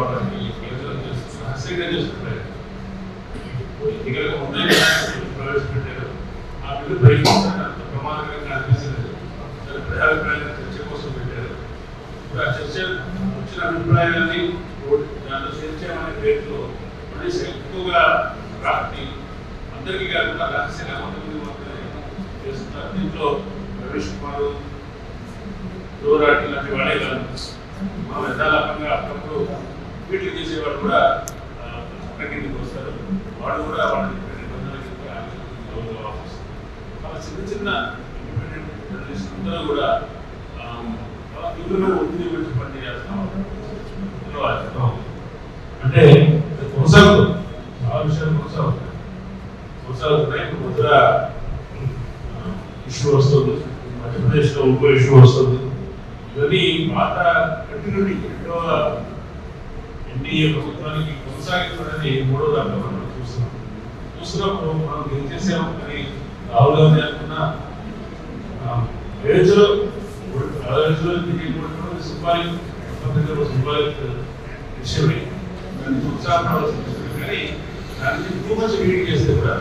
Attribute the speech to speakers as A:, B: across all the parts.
A: ఆంక్షలు తీసుకురావడానికి ప్రజలు రహస్యంగా చేస్తున్నారు. ఎన్నికలకు ముందే ప్రవేశపెట్టారు ఆ బిల్లు బయటకు అంత ప్రమాదకరంగా అనిపిస్తుంది సరే, చర్చ కోసం పెట్టారు. ఇప్పుడు ఆ చర్చ వచ్చిన అభిప్రాయాన్ని ఓట్- దాంట్లో చేర్చామనే పేరుతో మళ్ళీ ఎక్కువగా రాత్రి అందరికీ కాకుండా రహస్యంగా కొంతమంది మాత్రమే చేస్తున్నారు. దీంట్లో రమేష్ కుమార్ దూరాటి లాంటి వాడే కాదు. మా యథాలాపంగా అప్పుడప్పుడు వీటికి చేసేవాడు కూడా ఆ, కిందకి వస్తారు? వాడు కూడా వాళ్ళ చిన్న చిన్న ఇండిపెండెంట్ జర్నలిస్ట్ అందరూ కూడా చాలా తీవ్రంగా ఒత్తిడి పెట్టి పని చేస్తున్నాం అంటే ఇది కొనసాగుతుంది. చాలా విషయాలు కొనసాగుతాయి. కొనసాగుతున్నాయి. ఇప్పుడు ముద్ర ఇష్యూ వస్తుంది. మధ్యప్రదేశ్లో ఇంకో ఇష్యూ వస్తుంది. ఇవన్నీ పాత కంటిన్యూటీ రెండవ ఈ ప్రభుత్వానికి కొనసాగించడానికి మూడో దాంట్లో మనం చూస్తున్నాం. చూస్తున్నప్పుడు మనం ఏం చేసాము అని రాహుల్ గాంధీ అనుకున్న విషయమే. దాన్ని ఉత్సాహపడవలసిన విషయమే కానీ దానికి టూ మచ్ చేస్తే కూడా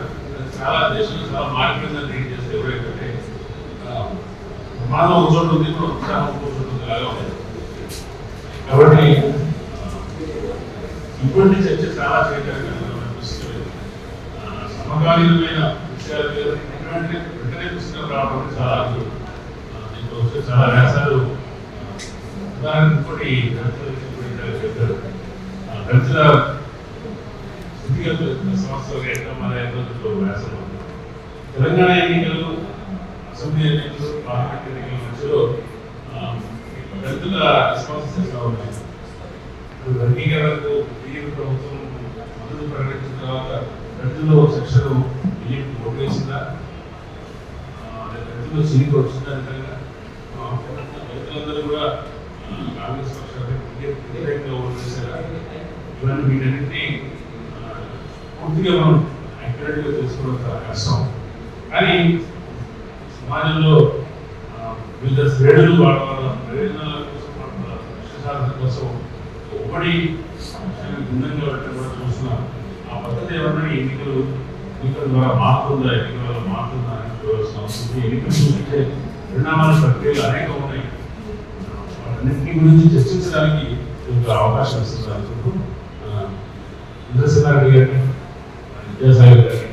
A: చాలా దేశంలో చాలా చేస్తే కూడా ఏంటంటే ప్రమాదం ఒక ఉంది కూడా ఉత్సాహం ఒక ఉంది ఉంది. కాబట్టి ఇటువంటి చర్చ చాలా చేయడానికి సమకాలీనమైన విషయాల మీద వెంటనే వెంటనే పుస్తకం రావడం చాలా దీంట్లో వచ్చే చాలా వ్యాసాలు ఉదాహరణ ఇంకోటి చెప్పారు. ఆ, దళితుల స్థితిగతులు సంవత్సరాలు ఎట్లా వ్యాసం తెలంగాణ ఎన్నికలు అసెంబ్లీ ఎన్నికలు పార్లమెంట్ ఎన్నికల మధ్యలో ఆ, దళితుల ఉన్నాయి. వర్గీకరణకు బియ్యం ప్రభుత్వం మద్దతు ప్రకటించిన తర్వాత దళితుల్లో సెక్షన్ బియ్యం ఓటేసిందా? దళితుల్లో వచ్చిందా కూడా ఆ, కాంగ్రెస్ పక్షానికి వ్యతిరేకంగా ఓటు ఇవన్నీ వీటన్నింటినీ పూర్తిగా మనం యాక్యురేట్గా తెలుసుకోవడం చాలా కష్టం కానీ సమాజంలో వివిధ శ్రేణులు వాళ్ళ ప్రయోజనాలు కోసం వాళ్ళ లక్ష్య సాధన కోసం ఒకటి విషయాన్ని భిన్నంగా పెట్టడం కూడా చూస్తున్నాం. ఆ పద్ధతి ఏమన్నా ఎన్నికలు ఎన్నికల ద్వారా మారుతుందా ఎన్నికల వల్ల మారుతుందా అని చూడాల్సిన అవసరం ఎన్నికలు చూపించే పరిణామాల ప్రక్రియలు అనేక ఉన్నాయి. వాటన్నింటి గురించి చర్చించడానికి ఒక అవకాశం ఇస్తుంది అనుకుంటూ ఆ, ఇంద్రసేనారెడ్డి గారిని విద్యాసాగర్ గారిని.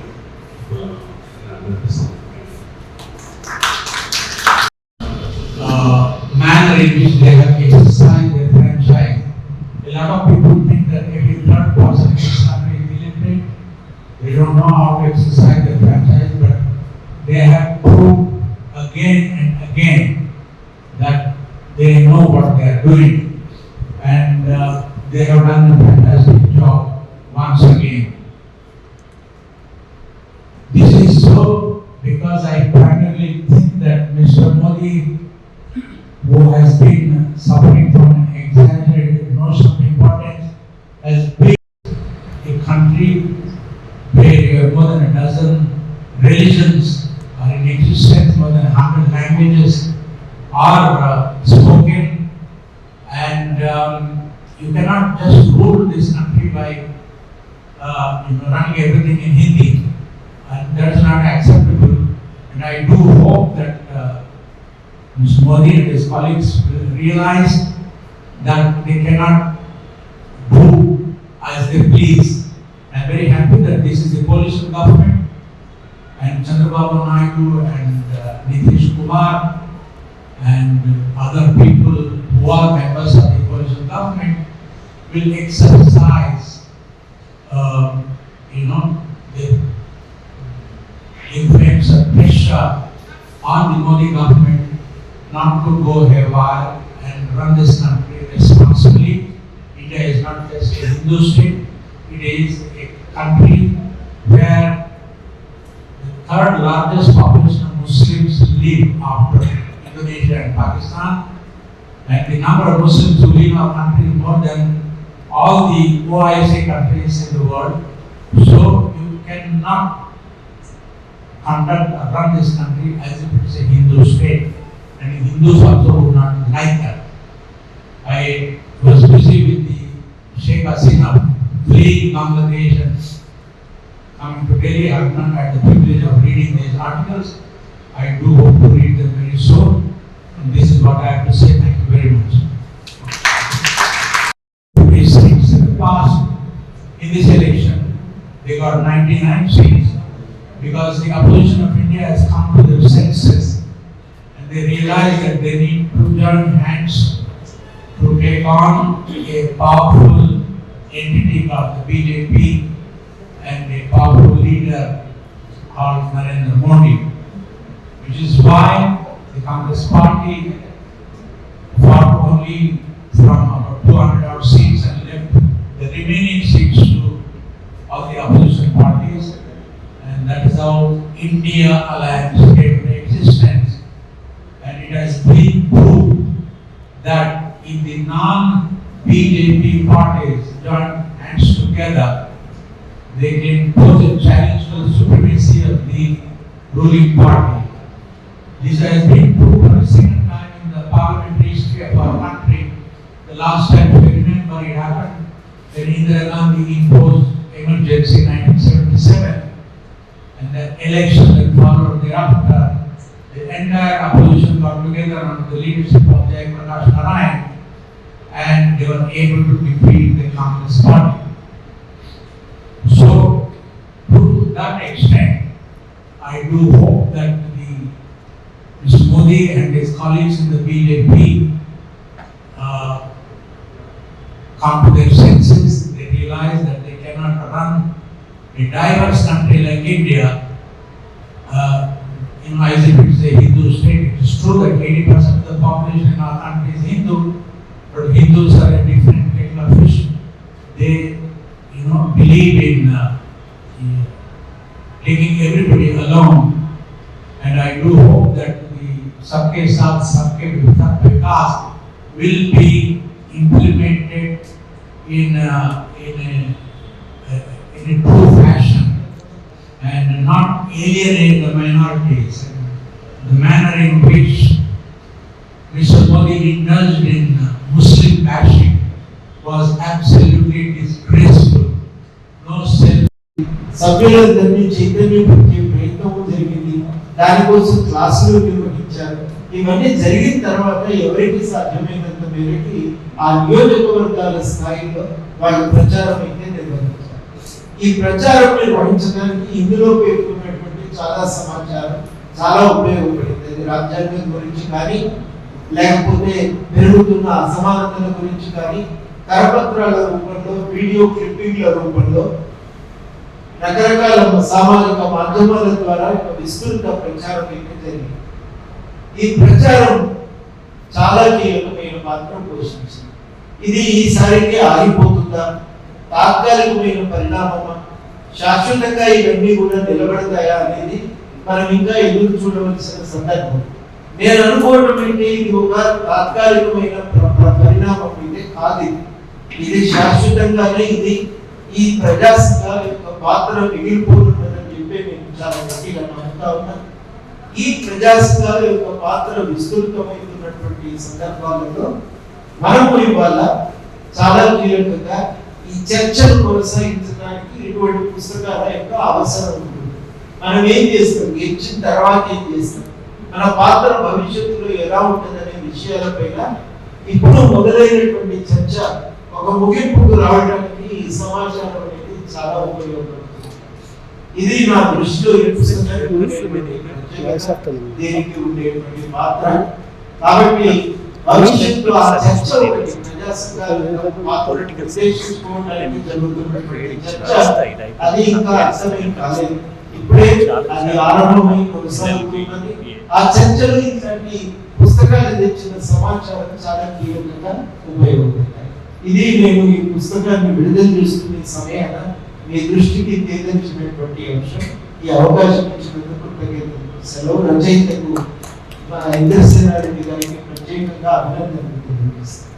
B: Again and again that they know what they are doing. And uh, they have done a fantastic job once again. This is so because I primarily think that Mr. Modi who has been suffering from an exaggerated notion of importance, has built a country where you have more than a dozen religions are in existence, more than a hundred languages are uh, spoken, and um, you cannot just rule this country by uh, you know, running everything in Hindi, and that is not acceptable. And I do hope that uh, Mr. Modi and his colleagues will realize that they cannot do as they please. I'm very happy that this is a coalition government and Chandrababu Naidu and uh, Nitish Kumar and other people who are members of the coalition government will exercise, um, you know, the influence and pressure on the Modi government not to go haywire and run this country responsibly. India is not just a Hindu state, it is a country where the third largest population of Muslims live after Indonesia and Pakistan. And the number of Muslims who live in our country is more than all the OIC countries world. So you cannot conduct run this country as if it's a Hindu state. and Hindus also would not like that. I was busy with the Sheikh Hasina fleeing Bangladesh and coming to Delhi. I have not had the privilege of reading these articles. I do hope to read them very soon. And this is what I have to say. Thank you very much. These seats in the past, in this election, they got 99 seats because the opposition of India has come to their senses and they realize that they need to join hands to take on a powerful entity called the BJP and a powerful leader called Narendra Modi, which is why the Congress party fought only from about 200 odd seats and left the remaining seats to all the opposition parties. And that is how India Alliance came into existence. And it has been proved that if the non-BJP parties join hands together, they can pose a challenge to the supremacy of the ruling party. This has been proved for the second time in the parliamentary history of our country. The last time, if you remember, it happened when Indira Gandhi imposed emergency election that followed thereafter, the entire opposition got together under the leadership of Jayaprakash Narayan and they were able to defeat the Congress party. So, to that extent, I do hope that the Mr. Modi and his colleagues in the BJP uh, come to their senses. They realize that they cannot run a diverse country like India. Uh, you know, as if it's a Hindu state, it is true that 80% of the population in our country is Hindu, but Hindus are a different kettle of fish. They, you know, believe in uh, in taking everybody along. And I do hope that the Sabke Saath Sabke Vikas will be implemented in a, in a, alienate the minorities. The manner in which Mr. Modi indulged in Muslim bashing was absolutely disgraceful. No self
C: సభ్యులందరినీ చైతన్యపరిచే ప్రయత్నం జరిగింది దానికోసం క్లాసులు నిర్వహించారు ఇవన్నీ జరిగిన తర్వాత ఎవరికి సాధ్యమైనంత మేరకి ఆ నియోజకవర్గాల స్థాయిలో వాళ్ళ ప్రచారం అయితే నిర్వహించారు ఈ ప్రచారం నిర్వహించడానికి ఇందులో పేర్కొన్న చాలా సమాచారం చాలా ఉపయోగపడింది. రాజ్యాంగం గురించి కానీ లేకపోతే పెరుగుతున్న అసమానతల గురించి కానీ కరపత్రాల రూపంలో వీడియో క్లిప్పింగ్ల రూపంలో రకరకాల సామాజిక మాధ్యమాల ద్వారా ఒక విస్తృత ప్రచారం అయితే జరిగింది. ఈ ప్రచారం చాలా కీలకమైన పాత్ర పోషించింది. ఇది ఈసారికి ఆగిపోతుందా? తాత్కాలికమైన పరిణామమా? శాశ్వతంగా ఇవన్నీ కూడా నిలబడతాయా అనేది మనం ఇంకా ఎదురు చూడవలసిన సందర్భం. నేను అనుకోవడం ఏంటి? ఇది ఒక తాత్కాలికమైన పరిణామం. అయితే కాదు. ఇది. శాశ్వతంగానే ఇది ఈ ప్రజాసంఘాల యొక్క పాత్ర మిగిలిపోతుందని చెప్పి నేను చాలా గట్టిగా నమ్ముతా ఉన్నా. ఈ ప్రజాసంఘాల యొక్క పాత్ర విస్తృతమవుతున్నటువంటి సందర్భాలలో మనము ఇవాళ చాలా కీలకంగా చర్చను కొనసాగించడానికి ఇటువంటి పుస్తకాల యొక్క అవసరం ఉంటుంది. మనం ఏం చేస్తాం? గెలిచిన తర్వాత ఏం చేస్తాం? మన పాత్ర భవిష్యత్తులో ఎలా ఉంటుందనే విషయాలపైన ఇప్పుడు మొదలైనటువంటి చర్చ ఒక ముగింపుకు రావడానికి ఈ సమాచారం అనేది చాలా ఉపయోగపడుతుంది. ఇది నా దృష్టిలో ఈ ఉండేటువంటి దీనికి ఉండేటువంటి పాత్ర? కాబట్టి భవిష్యత్తులో ఆ చర్చ చర్చ అది ఇంకా అర్థమేం కాలేదు ఇప్పుడే అది ఆరంభమై కొనసాగుతున్నది ఆ చర్చలు ఇట్లాంటి పుస్తకాలు తెచ్చిన సమాచారం చాలా కీలకంగా ఉపయోగపడతాయి ఇది నేను ఈ పుస్తకాన్ని విడుదల చేస్తున్న సమయాన మీ దృష్టికి తేదర్చినటువంటి అంశం ఈ అవకాశం ఇచ్చినందుకు కృతజ్ఞతలు సెలవు రచయితకు మా ఇంద్రసేనారెడ్డి గారికి ప్రత్యేకంగా అభినందనలు తెలియజేస్తాను